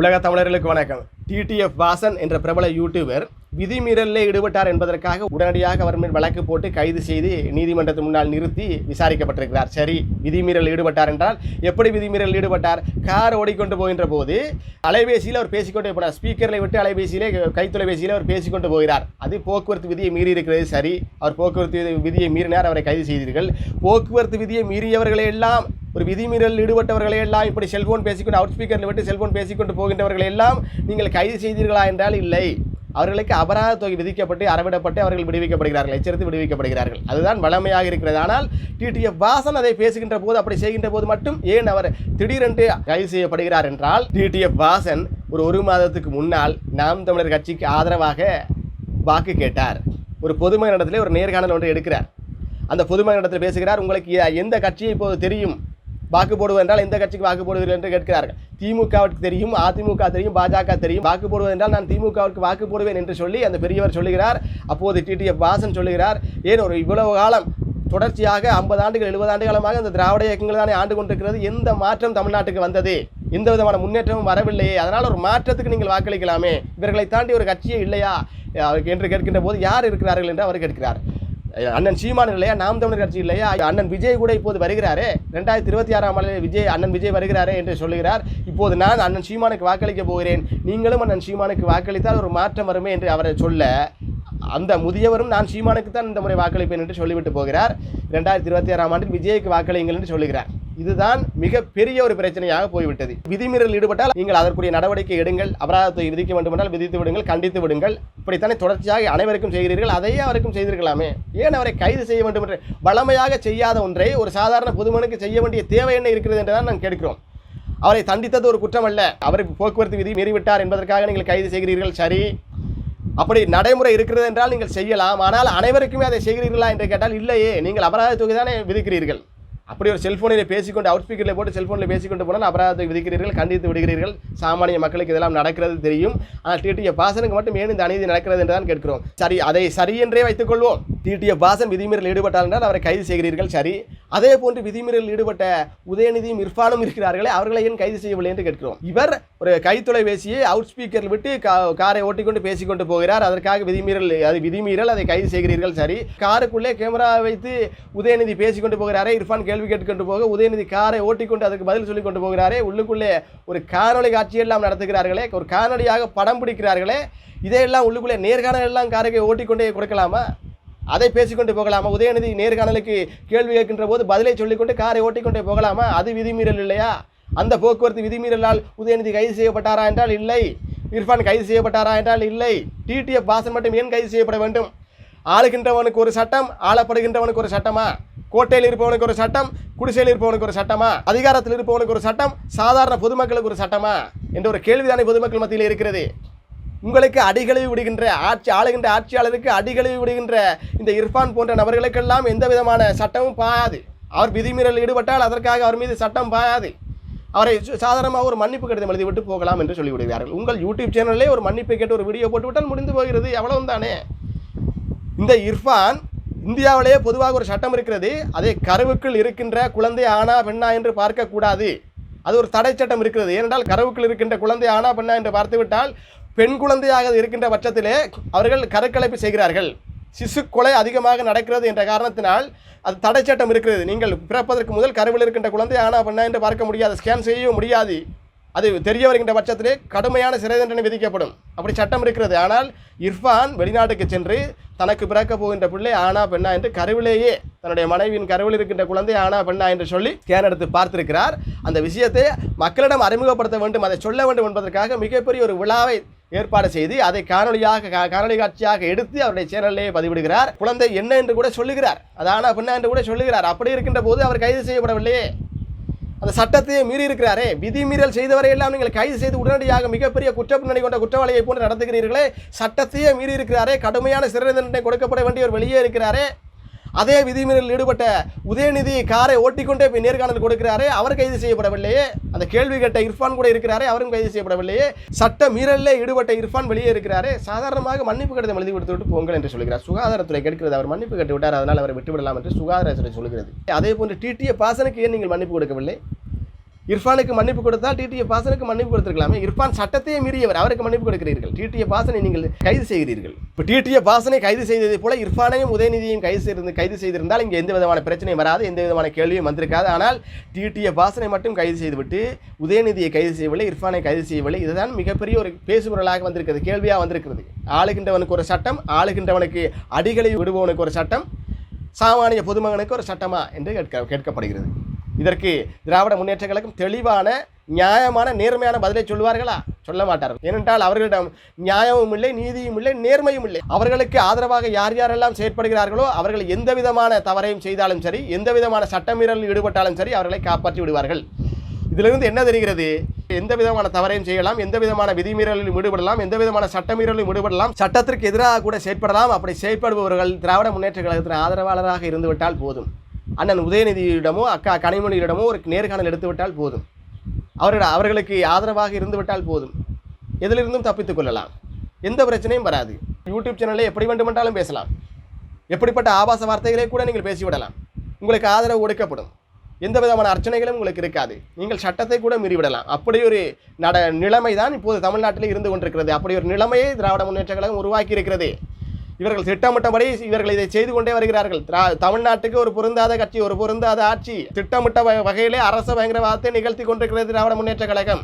உலக தமிழர்களுக்கு வணக்கம். டிடிஎஃப் வாசன் என்ற பிரபல யூடியூபர் விதிமீறலில் ஈடுபட்டார் என்பதற்காக உடனடியாக அவர் மேல் வழக்கு போட்டு கைது செய்து நீதிமன்றத்து முன்னால் நிறுத்தி விசாரிக்கப்பட்டிருக்கிறார். சரி விதிமீறல் ஈடுபட்டார் என்றால் எப்படி விதிமீறல் ஈடுபட்டார்? கார் ஓடிக்கொண்டு போகின்ற போது அலைபேசியில் அவர் பேசிக்கொண்டே போனார். ஸ்பீக்கரில் விட்டு அலைபேசியிலே கைத்தொலைபேசியில் அவர் பேசிக்கொண்டு போகிறார். அது போக்குவரத்து விதியை மீறி இருக்கிறது. சரி அவர் போக்குவரத்து விதியை மீறினார் அவரை கைது செய்தீர்கள். போக்குவரத்து விதியை மீறியவர்களை எல்லாம் ஒரு விதிமீறல் ஈடுபட்டவர்களை எல்லாம் இப்படி செல்போன் பேசிக்கொண்டு அவுட் ஸ்பீக்கரில் விட்டு செல்போன் பேசிக்கொண்டு போகின்றவர்களை எல்லாம் நீங்கள் கைது செய்தீர்களா என்றால் இல்லை. அவர்களுக்கு அபராத தொகை விதிக்கப்பட்டு அறவிடப்பட்டு அவர்கள் விடுவிக்கப்படுகிறார்கள் எச்சரித்து விடுவிக்கப்படுகிறார்கள். அதுதான் வளமையாக இருக்கிறது. ஆனால் டிடிஎஃப் வாசன் அதை பேசுகின்ற போது அப்படி செய்கின்ற போது மட்டும் ஏன் அவர் திடீரென்று கைது செய்யப்படுகிறார் என்றால் டிடிஎஃப் வாசன் ஒரு ஒரு மாதத்துக்கு முன்னால் நாம் தமிழர் கட்சிக்கு ஆதரவாக வாக்கு கேட்டார். ஒரு பொதுமை நடத்திலே ஒரு நேர்காணல் ஒன்று எடுக்கிறார். அந்த பொதுமை நடத்தில் பேசுகிறார் உங்களுக்கு எந்த கட்சியை இப்போது தெரியும்? வாக்கு போடுவது என்றால் எந்த கட்சிக்கு வாக்கு போடுவீர்கள் என்று கேட்கிறார்கள். திமுகவிற்கு தெரியும் அதிமுக தெரியும் பாஜக தெரியும். வாக்கு போடுவது என்றால் நான் திமுகவிற்கு வாக்கு போடுவேன் என்று சொல்லி அந்த பெரியவர் சொல்லுகிறார். அப்போது டிடிஎஃப் வாசன் சொல்லுகிறார் ஏன் ஒரு இவ்வளவு காலம் தொடர்ச்சியாக ஐம்பது ஆண்டுகள் எழுபது ஆண்டு காலமாக இந்த திராவிட இயக்கங்கள் தானே ஆண்டு கொண்டிருக்கிறது? எந்த மாற்றம் தமிழ்நாட்டுக்கு வந்தது? எந்த விதமான முன்னேற்றமும் வரவில்லையே. அதனால் ஒரு மாற்றத்துக்கு நீங்கள் வாக்களிக்கலாமே. இவர்களை தாண்டி ஒரு கட்சியே இல்லையா? என்று கேட்கின்ற போது யார் இருக்கிறார்கள்? என்று அவர் கேட்கிறார். அண்ணன் சீமான் இல்லையா நாம் தமிழர் கட்சி இல்லையா? அண்ணன் விஜய் கூட இப்போது வருகிறாரே. ரெண்டாயிரத்தி இருபத்தி ஆறாம் ஆண்டில் விஜய் அண்ணன் விஜய் வருகிறாரே என்று சொல்லுகிறார். இப்போது நான் அண்ணன் சீமானுக்கு வாக்களிக்க போகிறேன். நீங்களும் அண்ணன் சீமானுக்கு வாக்களித்தால் ஒரு மாற்றம் வருமே என்று அவரை சொல்ல அந்த முதியவரும் நான் சீமானுக்கு தான் இந்த முறை வாக்களிப்பேன் என்று சொல்லிவிட்டு போகிறார். ரெண்டாயிரத்தி இருபத்தி ஆறாம் ஆண்டில் விஜய்க்கு வாக்களியுங்கள் என்று சொல்லுகிறார். இதுதான் மிகப்பெரிய ஒரு பிரச்சனையாக போய்விட்டது. விதிமீறல் ஈடுபட்டால் நீங்கள் அதற்குரிய நடவடிக்கை எடுங்கள் அபராதத்தை விதிக்க வேண்டுமென்றால் விதித்து விடுங்கள் கண்டித்து விடுங்கள். இப்படித்தானே தொடர்ச்சியாக அனைவருக்கும் செய்கிறீர்கள் அதையே அவருக்கும் செய்திருக்கலாமே. ஏன் அவரை கைது செய்ய வேண்டும் என்று? வளமையாக செய்யாத ஒன்றை ஒரு சாதாரண பொதுமனுக்கு செய்ய வேண்டிய தேவை என்ன இருக்கிறது என்று தான் நாங்கள் கேட்கிறோம். அவரை தண்டித்தது ஒரு குற்றம் அல்ல. அவர் போக்குவரத்து விதி மீறிவிட்டார் என்பதற்காக நீங்கள் கைது செய்கிறீர்கள் சரி. அப்படி நடைமுறை இருக்கிறது என்றால் நீங்கள் செய்யலாம் ஆனால் அனைவருக்குமே அதை செய்கிறீர்களா என்று கேட்டால் இல்லையே நீங்கள் அபராத தொகை தானே விதிக்கிறீர்கள். அப்படி ஒரு செல்போனில் பேசிக்கொண்டு அவுட் ஸ்பீக்கரில் போட்டு செல்போனில் பேசிக்கொண்டு போனால் அபராதத்தை விதிக்கிறீர்கள் கண்டித்து விடுகிறீர்கள். சாமானிய மக்களுக்கு இதெல்லாம் நடக்கிறது தெரியும். ஆனால் டிடிஏ பாசனுக்கு மட்டும் ஏன் இந்த அநீதி நடக்கிறது என்று தான் கேட்கிறோம். சரி அதை சரி என்றே வைத்துக்கொள்வோம் டிடிஎஃப் பாசன் விதிமீறல் ஈடுபட்டார் என்றால் அவரை கைது செய்கிறீர்கள் சரி. அதே போன்று விதிமீறல் ஈடுபட்ட உதயநிதியும் இர்ஃபானும் இருக்கிறார்களே அவர்களை ஏன் கைது செய்யவில்லை என்று கேட்கிறோம். இவர் ஒரு கைத்தொலைபேசியை அவுட் ஸ்பீக்கரில் விட்டு கா- காரை ஓட்டிக்கொண்டு பேசிக்கொண்டு போகிறார். அதற்காக விதிமீறல் அது விதிமீறல் அதை கைது செய்கிறீர்கள் சரி. காருக்குள்ளே கேமரா வைத்து உதயநிதி பேசிக்கொண்டு போகிறாரே இர்ஃபான் கேள்வி கேட்டுக்கொண்டு போக உதயநிதி காரை ஓட்டிக்கொண்டு அதுக்கு பதில் சொல்லி கொண்டு போகிறாரே உள்ளுக்குள்ளே ஒரு காணொளி காட்சியெல்லாம் நடத்துகிறார்களே ஒரு காணொலியாக படம் பிடிக்கிறார்களே இதையெல்லாம் உள்ளுக்குள்ளே நேர்காணல் எல்லாம் காரை ஓட்டிக்கொண்டே கொடுக்கலாமா? அதை பேசிக்கொண்டு போகலாமா? உதயநிதி நேர்காணலுக்கு கேள்வி கேட்கின்ற போது பதிலை சொல்லிக்கொண்டு காரை ஓட்டிக்கொண்டே போகலாமா? அது விதிமீறல் இல்லையா? அந்த போக்குவரத்து விதிமீறலால் உதயநிதி கைது செய்யப்பட்டாரா என்றால் இல்லை. இர்ஃபான் கைது செய்யப்பட்டாரா என்றால் இல்லை. டிடிஎஃப் பாசன் மட்டும் ஏன் கைது செய்யப்பட வேண்டும்? ஆளுகின்றவனுக்கு ஒரு சட்டம் ஆளப்படுகின்றவனுக்கு ஒரு சட்டமா? கோட்டையில் இருப்பவனுக்கு ஒரு சட்டம் குடிசையில் இருப்பவனுக்கு ஒரு சட்டமா? அதிகாரத்தில் இருப்பவனுக்கு ஒரு சட்டம் சாதாரண பொதுமக்களுக்கு ஒரு சட்டமா? என்ற ஒரு கேள்விதானே பொதுமக்கள் மத்தியில் இருக்கிறது. உங்களுக்கு அடிகளை விடுகின்ற ஆட்சி ஆளுகின்ற ஆட்சியாளருக்கு அடிகளை விடுகின்ற இந்த இர்ஃபான் போன்ற நபர்களுக்கெல்லாம் எந்த விதமான சட்டமும் பாயாது. அவர் விதிமீறல் ஈடுபட்டால் அதற்காக அவர் மீது சட்டம் பாயாது. அவரை சு- சாதாரணமாக ஒரு மன்னிப்பு கடிதம் எழுதி விட்டு போகலாம் என்று சொல்லிவிடுகிறார்கள். உங்கள் யூடியூப் சேனல்லே ஒரு மன்னிப்பை கேட்டு ஒரு வீடியோ போட்டுவிட்டால் முடிந்து போகிறது. எவ்வளவு தானே இந்த இர்ஃபான் இந்தியாவிலேயே பொதுவாக ஒரு சட்டம் இருக்கிறது. அதை கருவுக்குள் இருக்கின்ற குழந்தை ஆனா பெண்ணா என்று பார்க்கக்கூடாது. அது ஒரு தடை சட்டம் இருக்கிறது. ஏனென்றால் கருவுக்குள் இருக்கின்ற குழந்தை ஆனா பெண்ணா என்று பார்த்துவிட்டால் பெண் குழந்தையாக இருக்கின்ற பட்சத்திலே அவர்கள் கருக்கலைப்பு செய்கிறார்கள். சிசு கொலை அதிகமாக நடக்கிறது என்ற காரணத்தினால் அது தடை சட்டம் இருக்கிறது. நீங்கள் பிறப்பதற்கு முதல் கருவில் இருக்கின்ற குழந்தை ஆனா பெண்ணா என்று பார்க்க முடியாது. ஸ்கேன் செய்யவும் முடியாது. அது தெரிய வருகின்ற பட்சத்திலே கடுமையான சிறை தண்டனை விதிக்கப்படும். அப்படி சட்டம் இருக்கிறது. ஆனால் இர்ஃபான் வெளிநாட்டுக்கு சென்று தனக்கு பிறக்க போகின்ற பிள்ளை ஆனா பெண்ணா என்று கருவிலேயே தன்னுடைய மனைவியின் கருவில் இருக்கின்ற குழந்தை ஆனா பெண்ணா என்று சொல்லி ஸ்கேன் எடுத்து பார்த்திருக்கிறார். அந்த விஷயத்தை மக்களிடம் அறிமுகப்படுத்த வேண்டும் அதை சொல்ல வேண்டும் என்பதற்காக மிகப்பெரிய ஒரு விழாவை ஏற்பாடு செய்து அதை காணொலியாக கா- காணொளி காட்சியாக எடுத்து அவருடைய சேனலிலே பதிவிடுகிறார். குழந்தை என்ன என்று கூட சொல்லுகிறார். அதான ஆனா என்று கூட சொல்லுகிறார். அப்படி இருக்கின்ற போது அவர் கைது செய்யப்படவில்லையே. அந்த சட்டத்தையே மீறி இருக்கிறாரே. விதிமீறல் செய்தவரை எல்லாம் நீங்கள் கைது செய்து உடனடியாக மிகப்பெரிய குற்றப்பின்னணி கொண்ட குற்றவாளியை போன்று நடத்துகிறீர்களே. சட்டத்தையே மீறி இருக்கிறாரே. கடுமையான சிறை தண்டனை கொடுக்கப்பட வேண்டியவர் வெளியே இருக்கிறாரே. அதே விதிமீறலில் ஈடுபட்ட உதயநிதி காரை ஓட்டிக்கொண்டே போய் நேர்காணல் கொடுக்கிறாரே அவர் கைது செய்யப்படவில்லையே. அந்த கேள்வி கேட்ட இர்ஃபான் கூட இருக்கிறாரே அவரும் கைது செய்யப்படவில்லையே. சட்ட மீறலில் ஈடுபட்ட இர்ஃபான் வெளியே இருக்கிறாரே. சாதாரணமாக மன்னிப்பு கடிதம் எழுதி கொடுத்து விட்டு போங்கள் என்று சொல்கிறார். சுகாதாரத்துறை கேட்கிறது அவர் மன்னிப்பு கட்டு விட்டார் அதனால் அவரை விட்டுவிடலாம் என்று சுகாதாரத்துறை சொல்கிறது. அதே போன்று டிடிஏ பாசனுக்கு ஏன் நீங்கள் மன்னிப்பு கொடுக்கவில்லை? இர்ஃபானுக்கு மன்னிப்பு கொடுத்தால் டிடிஏ பாசனுக்கு மன்னிப்பு கொடுத்துருக்கலாமே. இர்ஃபான் சட்டத்தையே மீறியவர் அவருக்கு மன்னிப்பு கொடுக்கிறீர்கள். டிடிஏ பாசனை நீங்கள் கைது செய்கிறீர்கள். இப்போ டிடிஏ பாசனை கைது செய்ததை போல இர்ஃபானையும் உதயநிதியையும் கைது செய்திருந்து கைது செய்திருந்தால் இங்கே எந்த விதமான பிரச்சனையும் வராது எந்த விதமான கேள்வியும் வந்திருக்காது. ஆனால் டிடிஏ பாசனை மட்டும் கைது செய்துவிட்டு உதயநிதியை கைது செய்யவில்லை இர்ஃபானை கைது செய்யவில்லை. இதுதான் மிகப்பெரிய ஒரு பேசுபொருளாக வந்திருக்கிறது கேள்வியாக வந்திருக்கிறது. ஆளுகின்றவனுக்கு ஒரு சட்டம் ஆளுகின்றவனுக்கு அடிகளை விடுபவனுக்கு ஒரு சட்டம் சாமானிய பொதுமகனுக்கு ஒரு சட்டமா என்று கேட்க கேட்கப்படுகிறது. இதற்கு திராவிட முன்னேற்ற கழகம் தெளிவான நியாயமான நேர்மையான பதிலை சொல்லுவார்களா? சொல்ல மாட்டார்கள். ஏனென்றால் அவர்களிடம் நியாயமும் இல்லை நீதியும் இல்லை நேர்மையும் இல்லை. அவர்களுக்கு ஆதரவாக யார் யாரெல்லாம் செயற்படுகிறார்களோ அவர்கள் எந்த விதமான தவறையும் செய்தாலும் சரி எந்த விதமான சட்டமீறலில் ஈடுபட்டாலும் சரி அவர்களை காப்பாற்றி விடுவார்கள். இதிலிருந்து என்ன தெரிகிறது? எந்த விதமான தவறையும் செய்யலாம் எந்த விதமான விதிமீறலிலும் ஈடுபடலாம் எந்த விதமான சட்டமீறலிலும் ஈடுபடலாம் சட்டத்திற்கு எதிராக கூட செயற்படலாம். அப்படி செயற்படுபவர்கள் திராவிட முன்னேற்ற கழகத்தின் ஆதரவாளராக இருந்துவிட்டால் போதும். அண்ணன் உதயநிதியிடமோ அக்கா கனிமொழியிடமோ ஒரு நேர்காணல் எடுத்துவிட்டால் போதும். அவர்கள் அவர்களுக்கு ஆதரவாக இருந்துவிட்டால் போதும். எதிலிருந்தும் தப்பித்துக் கொள்ளலாம். எந்த பிரச்சனையும் வராது. யூடியூப் சேனலில் எப்படி வேண்டுமென்றாலும் பேசலாம். எப்படிப்பட்ட ஆபாச வார்த்தைகளே கூட நீங்கள் பேசிவிடலாம். உங்களுக்கு ஆதரவு கொடுக்கப்படும் எந்த விதமான அர்ச்சனைகளும் உங்களுக்கு இருக்காது. நீங்கள் சட்டத்தை கூட மீறிவிடலாம். அப்படி ஒரு நட நிலைமை தான் இப்போது தமிழ்நாட்டில் இருந்து கொண்டிருக்கிறது. அப்படி ஒரு நிலைமையை திராவிட முன்னேற்ற கழகம் உருவாக்கி இருக்கிறது இவர்கள் திட்டமிட்டபடி இவர்கள் இதை செய்து கொண்டே வருகிறார்கள். தமிழ்நாட்டுக்கு ஒரு பொருந்தாத கட்சி ஒரு பொருந்தாத ஆட்சி திட்டமிட்ட வகையிலே அரச பயங்கரவாதத்தை நிகழ்த்தி கொண்டிருக்கிறது திராவிட முன்னேற்ற கழகம்.